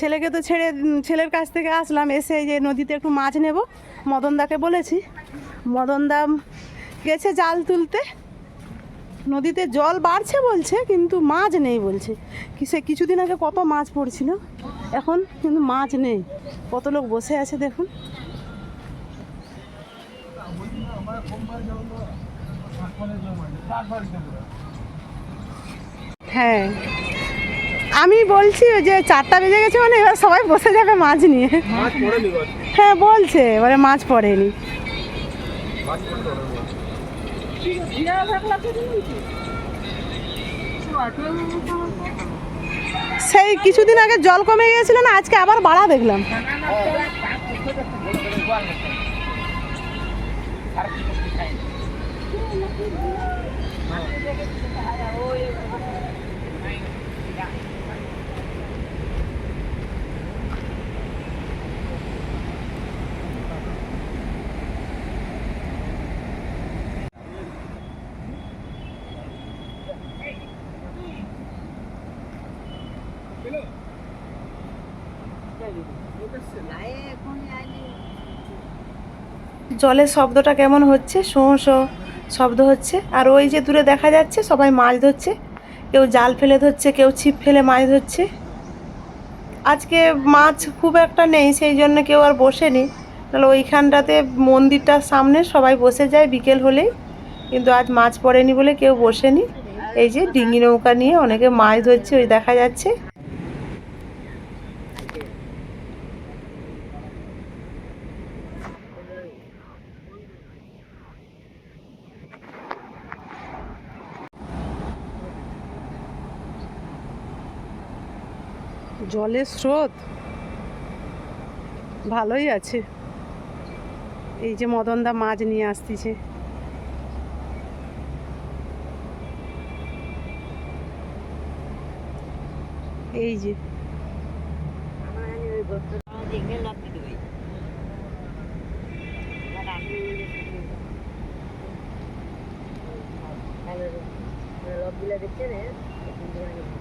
ছেলেকে তো ছেড়ে ছেলের কাছ থেকে আসলাম, এসে যে নদীতে একটু মাছ নেব। মদনদাকে বলেছি, মদনদা গেছে জাল তুলতে। নদীতে জল বাড়ছে বলছে, কিন্তু মাছ নেই বলছে। সে কিছুদিন আগে কত মাছ পড়ছিল, এখন কিন্তু মাছ নেই। কত লোক বসে আছে দেখুন। হ্যাঁ। আমি বলছি যে চারটা বেজে গেছে মানে এবার সবাই বসে যাবে মাছ নিয়ে। হ্যাঁ বলছে এবারে মাছ পড়েনি। সেই কিছুদিন আগে জল কমে গিয়েছিল না আজকে আবার বাড়া দেখলাম। জলের শব্দটা কেমন হচ্ছে? শো শো, শব্দ হচ্ছে। আর ওই যে দূরে দেখা যাচ্ছে, সবাই মাছ ধরছে। কেউ জাল ফেলে ধরছে, কেউ ছিপ ফেলে মাছ ধরছে। আজকে মাছ খুব একটা নেই, সেই জন্য কেউ আর বসেনি। তাহলে ওইখানটাতে মন্দিরটার সামনে সবাই বসে যায় বিকেল হলেই। কিন্তু আজ মাছ পড়েনি বলে কেউ বসেনি। এই যে ডিঙি নৌকা নিয়ে অনেকে মাছ ধরছে, ওই দেখা যাচ্ছে। জলের স্রোত ভালোই আছে এই যে মদনদা মাছ নিয়ে আসতেছে এই যে এ,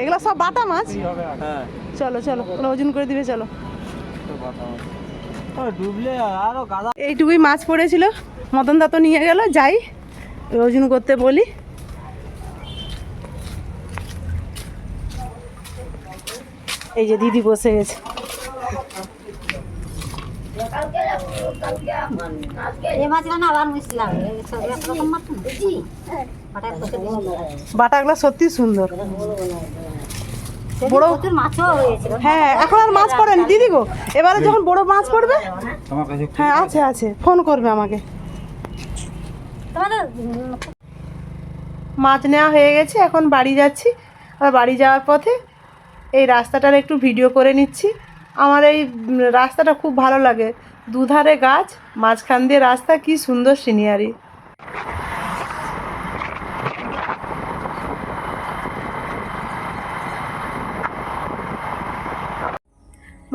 এগুলো সব বাটা মাছ হ্যাঁ চলো চলো ওজন করে দিবে চলো ডুবলে আরও গাদা এইটুকুই মাছ পড়েছিল মদন দা তো নিয়ে গেল যাই ওজন করতে বলি এই যে দিদি বসে গেছে এই মাছগুলো না আবার লাগে সব একরকম মাছ বাটাগুলো সত্যি সুন্দর। বড়? হ্যাঁ এখন আর মাছ পড়েনি। দিদি গো এবারে যখন বড় মাছ পড়বে? হ্যাঁ আছে আছে। ফোন করবে আমাকে। মাছ নেওয়া হয়ে গেছে এখন বাড়ি যাচ্ছি। আর বাড়ি যাওয়ার পথে এই রাস্তাটার একটু ভিডিও করে নিচ্ছি। আমার এই রাস্তাটা খুব ভালো লাগে। দুধারে গাছ মাঝখান দিয়ে রাস্তা কি সুন্দর সিনিয়ারি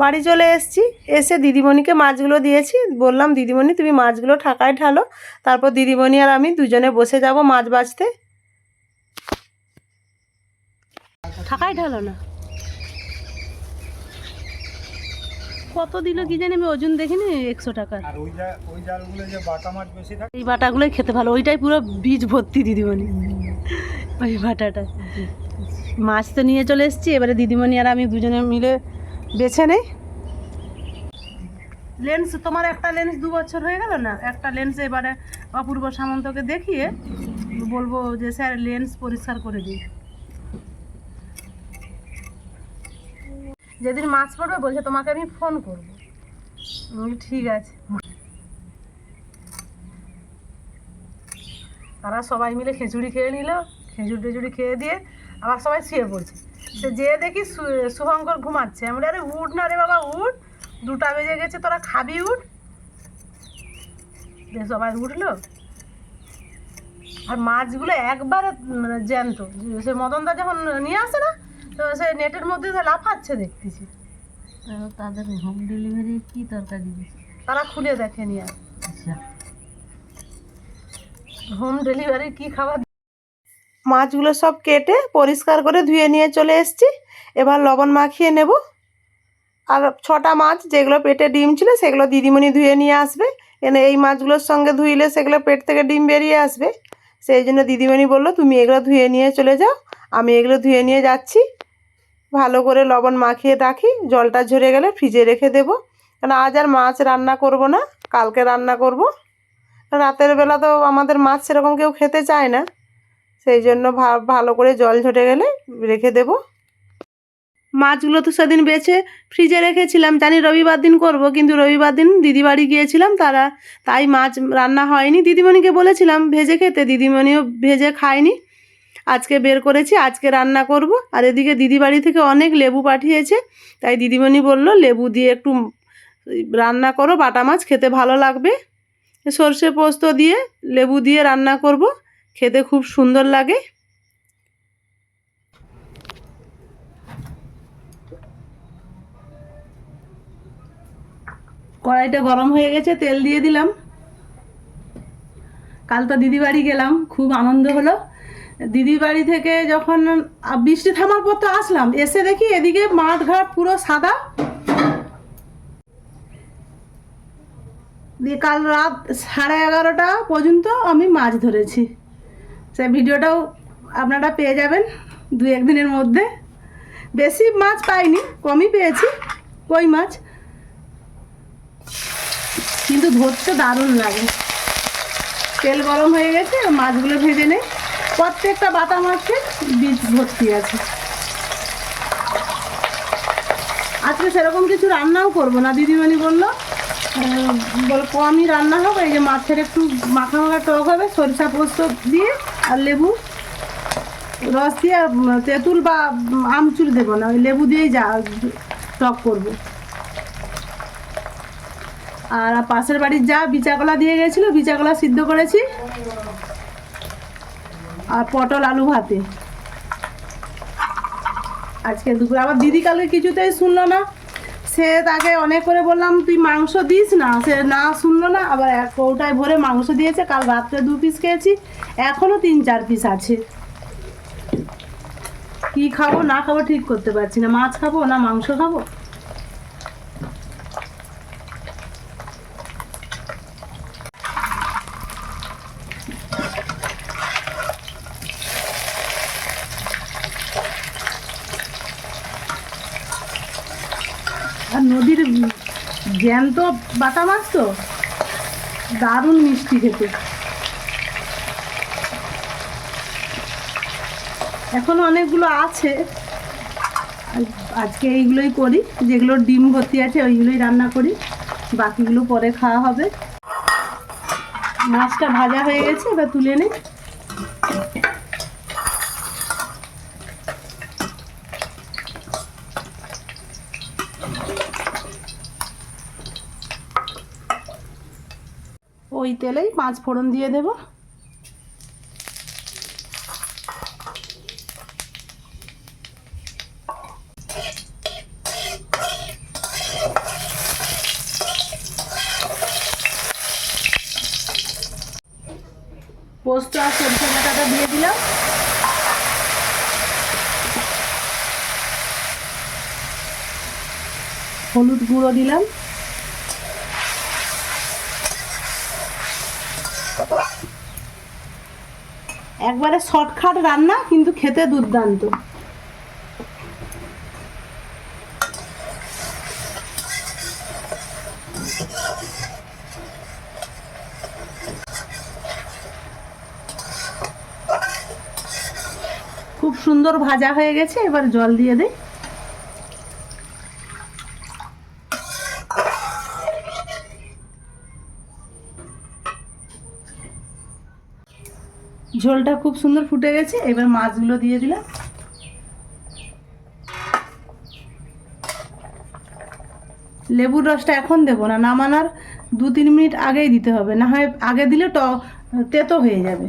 বাড়ি চলে এসেছি। এসে দিদিমণিকে মাছগুলো দিয়েছি। বললাম দিদিমণি তুমি মাছগুলো ঠাকায় ঢালো তারপর দিদিমণি আর আমি দুজনে বসে যাব মাছ বাছতে। ঠাকায় ঢালো না। কত দিল কি জানি আমি ওজন দেখিনি একশো টাকার। আর ওই জা ওই জালগুলো যে বাটা মাছ এই বাটাগুলোই খেতে ভালো। ওইটাই পুরো বীজ ভর্তি দিদিমণি। ওই বাটাটা মাছ তো নিয়ে চলে এসেছি। এবারে দিদিমণি আর আমি দুজনে মিলে বেছে নেই? লেন্স, তোমার একটা লেন্স দু বছর হয়ে গেল না? একটা লেন্স এবারে অপূর্ব সামন্তকে দেখিয়ে বলব যে, স্যার, লেন্স পরিষ্কার করে দিই। যেদিন মাছ পড়বে, বলছে তোমাকে আমি ফোন করব। ঠিক আছে। তারা সবাই মিলে খিচুড়ি খেয়ে নিল, খেজুর টেজুড়ি খেয়ে দিয়ে আবার সবাই শুয়ে পড়ছে। সে যেয়ে দেখি শুভঙ্কর ঘুমাচ্ছে। আমি আরে উঠ না রে বাবা উঠ। দুটা বেজে গেছে তোরা খাবি উঠ। সবাই উঠল। আর মাছগুলো একবারে মানে জ্যান্ত। সে মদনদা যখন নিয়ে আসে না তো সে নেটের মধ্যে তো লাফাচ্ছে দেখতেছি। তাদের হোম ডেলিভারি কি তরকারি তারা খুলে দেখে নিয়ে আর হোম ডেলিভারি কি খাবার মাছগুলো সব কেটে পরিষ্কার করে ধুয়ে নিয়ে চলে এসেছি। এবার লবণ মাখিয়ে নেব। আর ছটা মাছ যেগুলো পেটে ডিম ছিল সেগুলো দিদিমণি ধুয়ে নিয়ে আসবে। এনে এই মাছগুলোর সঙ্গে ধুইলে সেগুলো পেট থেকে ডিম বেরিয়ে আসবে। সেই জন্য দিদিমণি বলল, তুমি এগুলো ধুয়ে নিয়ে চলে যাও। আমি এগুলো ধুয়ে নিয়ে যাচ্ছি। ভালো করে লবণ মাখিয়ে রাখি। জলটা ঝরে গেলে ফ্রিজে রেখে দেবো। কারণ আজ আর মাছ রান্না করব না, কালকে রান্না করব। রাতের বেলা তো আমাদের মাছ সেরকম কেউ খেতে চায় না। সেই জন্য ভালো করে জল ঝরে গেলে রেখে দেব। মাছগুলো তো সেদিন বেছে ফ্রিজে রেখেছিলাম। জানি রবিবার দিন করব, কিন্তু রবিবার দিন দিদি বাড়ি গিয়েছিলাম তারা, তাই মাছ রান্না হয়নি। দিদিমণিকে বলেছিলাম ভেজে খেতে, দিদিমণিও ভেজে খায়নি। আজকে বের করেছি, আজকে রান্না করব। আর এদিকে দিদি বাড়ি থেকে অনেক লেবু পাঠিয়েছে, তাই দিদিমণি বলল, লেবু দিয়ে একটু রান্না করো, বাটা মাছ খেতে ভালো লাগবে। সর্ষে পোস্ত দিয়ে লেবু দিয়ে রান্না করব। খেতে খুব সুন্দর লাগে। কড়াইটা গরম হয়ে গেছে, তেল দিয়ে দিলাম। কাল তো দিদি বাড়ি গেলাম, খুব আনন্দ হলো। দিদি বাড়ি থেকে যখন বৃষ্টি থামার পর তো আসলাম, এসে দেখি এদিকে মাঠ ঘাট পুরো সাদা। দিয়ে কাল রাত সাড়ে এগারোটা পর্যন্ত আমি মাছ ধরেছি। সে ভিডিওটাও আপনারা পেয়ে যাবেন দু একদিনের মধ্যে। বেশি মাছ পাইনি, কমই পেয়েছি, কই মাছ? কিন্তু ধরতে দারুণ লাগে। তেল গরম হয়ে গেছে, মাছগুলো ভেজে নেই। প্রত্যেকটা বাটা মাছের বীজ ভর্তি আছে। আজকে সেরকম কিছু রান্নাও করব না, দিদিমণি বলল বল কমই রান্না হবে এই যে মাছের একটু মাখা মাখা টক হবে, সরিষা পোস্ত দিয়ে আর লেবু, রস দিয়ে তেঁতুল বা আমচুর দেবো না, ওই লেবু দিয়েই যা টক করব। আর পাশের বাড়ির যা বিচাকলা দিয়ে গেছিল, বিচাকলা সিদ্ধ করেছি। আর পটল আলু ভাতে। আজকে দুপুরে, আবার দিদি কালকে কিছুতেই শুনলো না। সে তাকে অনেক করে বললাম, তুই মাংস দিস না? সে না শুনলো না, আবার এক কৌটায় ভরে মাংস দিয়েছে। কাল রাত্রে দু পিস খেয়েছি এখনও তিন চার পিস আছে। কি খাব, না খাব ঠিক করতে পারছি না। মাছ খাব না মাংস খাব? আর নদীর জ্যান্ত বাটা মাছ তো, দারুণ মিষ্টি খেতে। এখনও অনেকগুলো আছে। আজকে এইগুলোই করি, যেগুলো ডিম ভর্তি আছে ওইগুলোই রান্না করি, বাকিগুলো পরে খাওয়া হবে। মাছটা ভাজা হয়ে গেছে, এবার তুলে নিই। ওই তেলেই পাঁচ ফোড়ন দিয়ে দেব। পোস্ত আর সরষে বাটাটা দিয়ে দিলাম। হলুদ গুঁড়ো দিলাম। একবারে শর্টকাট রান্না, কিন্তু খেতে দুর্দান্ত। খুব সুন্দর ভাজা হয়ে গেছে, এবার জল দিয়ে দেই। ঝোলটা খুব সুন্দর ফুটে গেছে, এবার মাছগুলো দিয়ে দিলাম। লেবুর রসটা এখন দেবো না, নামানোর দু তিন মিনিট আগেই দিতে হবে, না হয় আগে দিলে ট, তেতো হয়ে যাবে।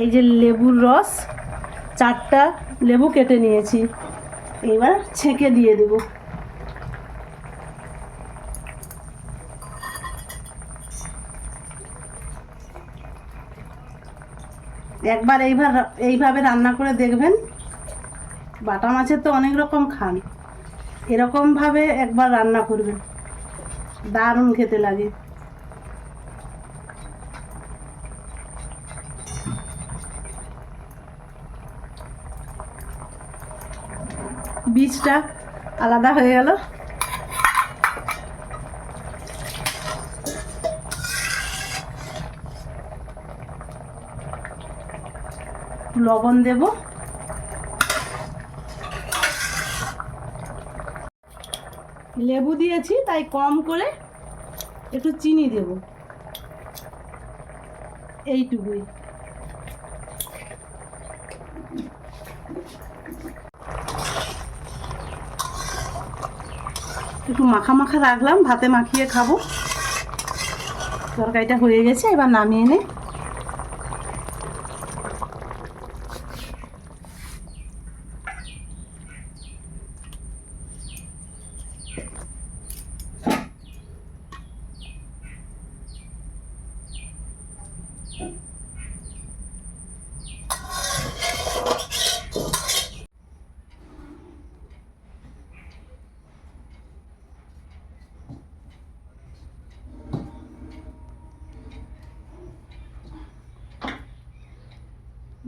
এই যে লেবুর রস, চারটা লেবু কেটে নিয়েছি, এবার ছেঁকে দিয়ে দেবো। একবার এইবার এইভাবে রান্না করে দেখবেন, বাটা মাছের তো অনেক রকম খান। এরকমভাবে একবার রান্না করবেন। দারুণ খেতে লাগে। বীজটা আলাদা হয়ে গেল। লবণ দেব। লেবু দিয়েছি, তাই কম করে একটু চিনি দেব। এইটুকুই। একটু মাখা মাখা রাখলাম, ভাতে মাখিয়ে খাব। তরকারিটা হয়ে গেছে, এবার নামিয়ে নে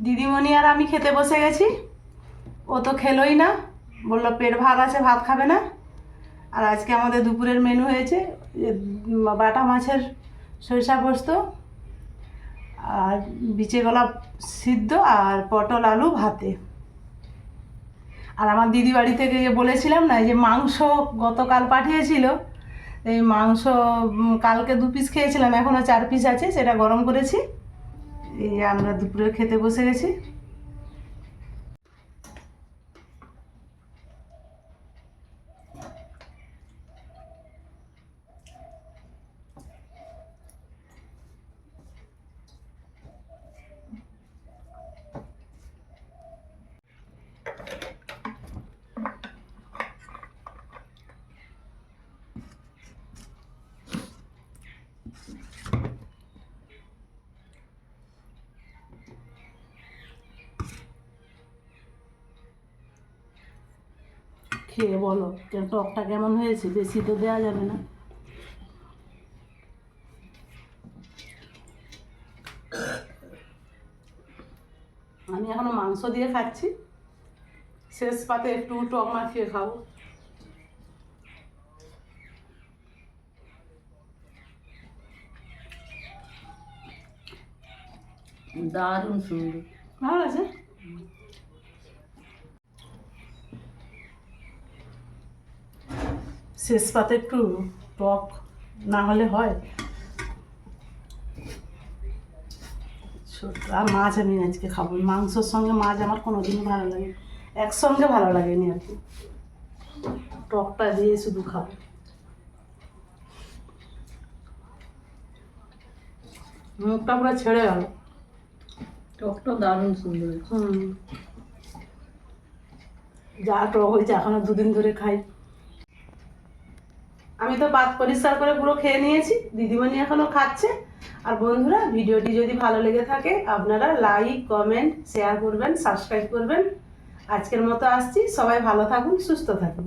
দিদিমণি আর আমি খেতে বসে গেছি। ও তো খেলোই না। বলল, পেট ভাত আছে, ভাত খাবে না। আর আজকে আমাদের দুপুরের মেনু হয়েছে বাটা মাছের সরিষা পোস্ত, আর বিচে গলা সিদ্ধ, আর পটল আলু ভাতে। আর আমার দিদি বাড়ি থেকে যে বলেছিলাম না যে মাংস গতকাল পাঠিয়েছিল, এই মাংস কালকে দু পিস খেয়েছিলাম এখনও চার পিস আছে, সেটা গরম করেছি। এই আমরা দুপুরে খেতে বসে গেছি। খেয়ে বলো কেন টকটা কেমন হয়েছে? বেশি তো দেওয়া যাবে না। আমি এখনও মাংস দিয়ে খাচ্ছি। শেষ পাতে একটু টক মাখিয়ে খাব। দারুণ সুন্দর। ভালো আছে শেষ পাতে একটু টক না হলে হয়। ছোট আর মাছ আমি আজকে খাব। মাংসর সঙ্গে মাছ আমার কোনোদিনই ভালো লাগে একসঙ্গে ভালো লাগেনি আর কি। টকটা দিয়ে শুধু খাব। মুখটা পুরো ছেড়ে গেল। টকটা দারুণ সুন্দর হুম। যা টক হয়েছে এখনও দুদিন ধরে খাই। আমি তো পাত পরিষ্কার করে পুরো খেয়ে নিয়েছি। দিদিমণি এখনও খাচ্ছে। আর বন্ধুরা, ভিডিওটি যদি ভালো লেগে থাকে, আপনারা লাইক কমেন্ট শেয়ার করবেন সাবস্ক্রাইব করবেন। আজকের মতো আসছি। সবাই ভালো থাকুন, সুস্থ থাকুন।